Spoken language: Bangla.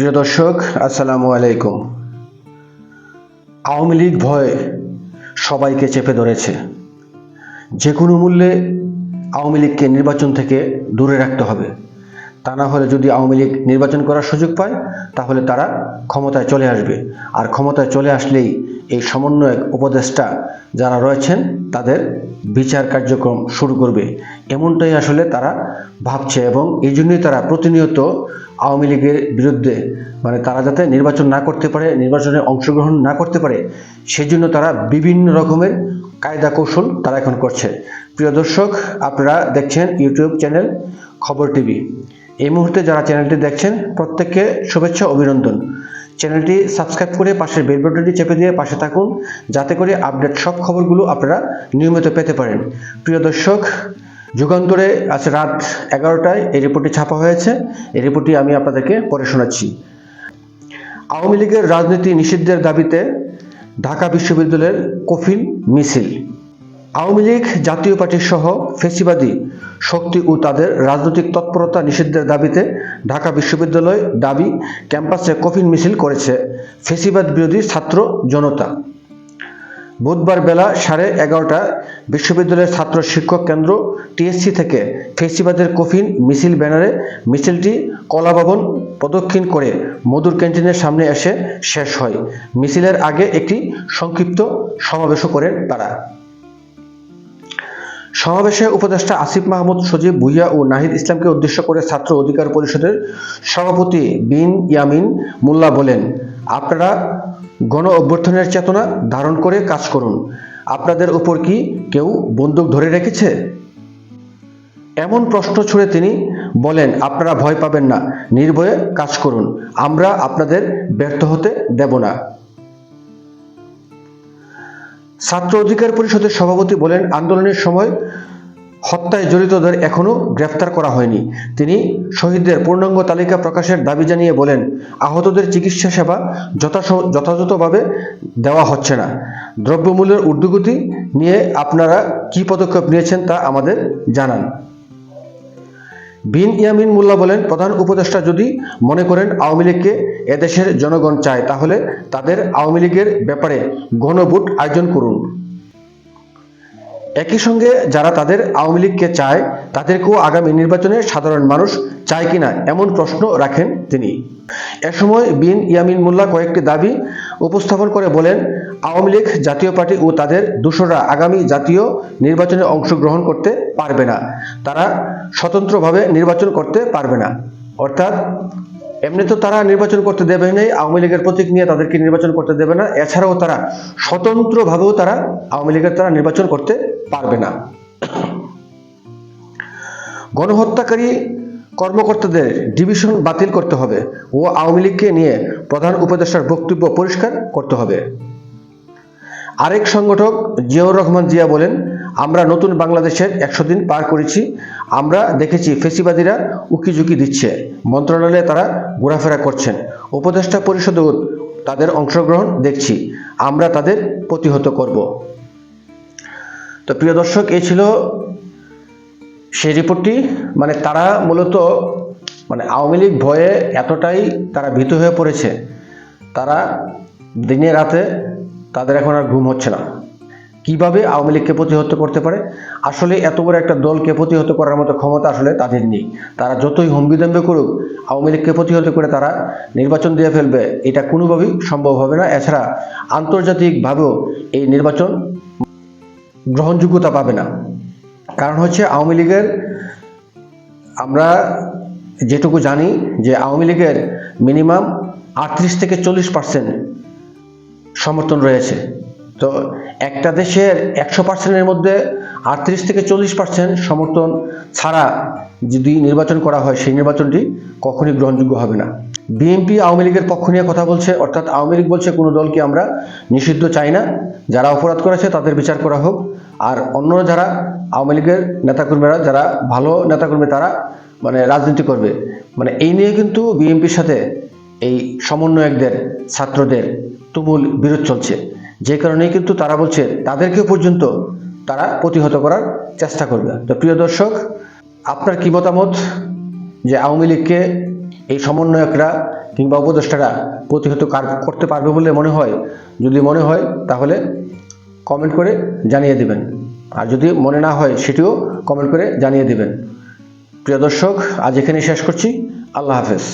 প্রিয় দর্শক, আসসালামু আলাইকুম। আওয়ামী লীগ ভয় সবাইকে চেপে ধরেছে। যে কোনো মূল্যে আওয়ামী লীগকে নির্বাচন থেকে দূরে রাখতে হবে। তা না হলে যদি আওয়ামী লীগ নির্বাচন করার সুযোগ পায়, তাহলে তারা ক্ষমতায় চলে আসবে। আর ক্ষমতায় চলে আসলেই এই সমন্বয়ক উপদেষ্টা যারা রয়েছেন, তাদের বিচার কার্যক্রম শুরু করবে। এমনটাই আসলে তারা ভাবছে এবং এই জন্যই তারা প্রতিনিয়ত আওয়ামী লীগের বিরুদ্ধে মানে তারা যাতে নির্বাচন না করতে পারে, নির্বাচনে অংশগ্রহণ না করতে পারে সেই জন্য তারা বিভিন্ন রকমের কায়দা কৌশল তারা এখন করছে। প্রিয় দর্শক, আপনারা দেখছেন ইউটিউব চ্যানেল খবর টিভি। এই মুহূর্তে যারা চ্যানেলটি দেখছেন, প্রত্যেককে শুভেচ্ছা, অভিনন্দন। চ্যানেলটি সাবস্ক্রাইব করে পাশের বেল বাটনটি চেপে দিয়ে পাশে থাকুন, যাতে করে আপডেট সব খবরগুলো আপনারা নিয়মিত পেতে পারেন। প্রিয় দর্শক যুগান্তরে আজ রাত এগারোটায় এই রিপোর্টটি ছাপা হয়েছে। এই রিপোর্টটি আমি আপনাদেরকে পড়ে শোনাচ্ছি। আওয়ামী লীগের রাজনীতি নিষিদ্ধের দাবিতে ঢাকা বিশ্ববিদ্যালয়ের কফিন মিছিল। আওয়ামী লীগ, জাতীয় পার্টি সহ ফেসিবাদী শক্তি ও তাদের রাজনৈতিক তৎপরতা নিষিদ্ধের দাবিতে ঢাকা বিশ্ববিদ্যালয় দাবি ক্যাম্পাসে কফিন মিছিল করেছে ফেসিবাদ বিরোধী ছাত্র জনতা। বুধবার বেলা সাড়ে এগারোটা বিশ্ববিদ্যালয়ের ছাত্র শিক্ষক কেন্দ্র টিএসসি থেকে ফেসিবাদের কফিন, মিছিল ব্যানারে মিছিলটি কলাভবন প্রদক্ষিণ করে মধুর ক্যান্টিনের সামনে এসে শেষ হয়। মিছিলের আগে একটি সংক্ষিপ্ত সমাবেশও করেন তারা। সমাবেশে উপদেষ্টা আসিফ মাহমুদ, সজীব ভুইয়া ও নাহিদ ইসলামকে উদ্দেশ্য করে ছাত্র অধিকার পরিষদের সভাপতি বিন ইয়ামিন মোল্লা বলেন আপনারা গণ অভ্যর্থনের চেতনা ধারণ করে কাজ করুন। আপনাদের উপর কি কেউ বন্দুক ধরে রেখেছে? এমন প্রশ্ন ছুড়ে তিনি বলেন, আপনারা ভয় পাবেন না, নির্ভয়ে কাজ করুন। আমরা আপনাদের ব্যর্থ হতে দেব না। ছাত্র অধিকার পরিষদের সভাপতি বলেন, আন্দোলনের সময় হত্যায় জড়িতদের এখনও গ্রেফতার করা হয়নি। তিনি শহীদদের পূর্ণাঙ্গ তালিকা প্রকাশের দাবি জানিয়ে বলেন, আহতদের চিকিৎসা সেবা যথাযথভাবে দেওয়া হচ্ছে না। দ্রব্যমূল্যের ঊর্ধ্বগতি নিয়ে আপনারা কি পদক্ষেপ নিয়েছেন তা আমাদের জানান। বিন ইয়ামিন মোল্লা বলেন, প্রধান উপদেষ্টা যদি মনে করেন আওয়ামী লীগকে এদেশের জনগণ চায়, তাহলে তাদের আওয়ামী লীগের ব্যাপারে গণভোট আয়োজন করুন। একই সঙ্গে যারা তাদের আওয়ামী লীগকে চায়, তাদেরকেও আগামী নির্বাচনে সাধারণ মানুষ চায় কিনা এমন প্রশ্ন রাখেন তিনি। এ সময় বিন ইয়ামিন মোল্লা কয়েকটি দাবি উপস্থাপন করে বলেন, আওয়ামী লীগ, জাতীয় পার্টি ও তাদের দূষররা আগামী জাতীয় নির্বাচনে অংশগ্রহণ করতে পারবে না। তারা স্বতন্ত্রভাবে নির্বাচন করতে পারবে না। অর্থাৎ, এমনি তো তারা নির্বাচন করতে দেবে নাই, আওয়ামী লীগের প্রতীক নিয়ে তাদেরকে নির্বাচন করতে দেবে না। এছাড়াও তারা স্বতন্ত্রভাবেও তারা আওয়ামী লীগের তারা নির্বাচন করতে পারবে না। গণহত্যাকারী কর্মকর্তাদের ডিভিশন বাতিল করতে হবে ও আওয়ামী লীগকে নিয়ে প্রধান উপদেষ্টার বক্তব্য পরিষ্কার করতে হবে। আরেক সংগঠক জিয়াউর রহমান জিয়া বলেন, আমরা নতুন বাংলাদেশের একশো দিন পার করেছি। আমরা দেখেছি ফেসিবাদীরা উকিঝুঁকি দিচ্ছে। মন্ত্রণালয়ে তারা ঘোরাফেরা করছেন। উপদেষ্টা পরিষদেও তাদের অংশগ্রহণ দেখছি। আমরা তাদের প্রতিহত করব। তো প্রিয় দর্শক, এই ছিল সেই রিপোর্টটি। মানে তারা মূলত মানে আওয়ামী লীগ ভয়ে এতটাই তারা ভীত হয়ে পড়েছে। তারা দিনে রাতে তাদের এখন আর ঘুম হচ্ছে না। কীভাবে আওয়ামী লীগকে প্রতিহত করতে পারে? আসলে এত বড় একটা দলকে প্রতিহত করার মতো ক্ষমতা আসলে তাদের নেই। তারা যতই হম্বিদম্বে করুক, আওয়ামী লীগকে প্রতিহত করে তারা নির্বাচন দিয়ে ফেলবে। এটা কোনোভাবেই সম্ভব হবে না। এছাড়া আন্তর্জাতিকভাবেও এই নির্বাচন গ্রহণযোগ্যতা পাবে না। কারণ হচ্ছে আওয়ামী লীগের আমরা যেটুকু জানি যে আওয়ামী লীগের মিনিমাম আটত্রিশ থেকে চল্লিশ পার্সেন্ট সমর্থন রয়েছে। তো একটা দেশের একশো পার্সেন্টের মধ্যে আটত্রিশ থেকে চল্লিশ পার্সেন্ট সমর্থন ছাড়া যদি নির্বাচন করা হয়, সেই নির্বাচনটি কখনই গ্রহণযোগ্য হবে না। বিএনপি আওয়ামী লীগের পক্ষ নিয়ে কথা বলছে, অর্থাৎ আওয়ামী লীগ বলছে, কোনো দলকে আমরা নিষিদ্ধ চাই না। যারা অপরাধ করেছে, তাদের বিচার করা হোক। আর অন্য যারা আওয়ামী লীগের নেতাকর্মীরা, যারা ভালো নেতাকর্মী, তারা মানে রাজনীতি করবে। মানে এই নিয়ে কিন্তু বিএনপির সাথে এই সমন্বয়কদের, ছাত্রদের তুমুল বিরোধ চলছে। যে কারণে কিন্তু তারা বলছে, তাদেরকেও পর্যন্ত তারা প্রতিহত করার চেষ্টা করবে। তো প্রিয় দর্শক, আপনার কি মতামত যে আওয়ামী লীগকে এই সমন্বয়করা কিংবা উপদেষ্টারা প্রতিহত কার- করতে পারবে বলে মনে হয়? যদি মনে হয়, তাহলে কমেন্ট করে জানিয়ে দেবেন। আর যদি মনে না হয় সেটিও কমেন্ট করে জানিয়ে দেবেন। প্রিয় দর্শক, আজ এখানে শেষ করছি। আল্লাহ হাফেজ।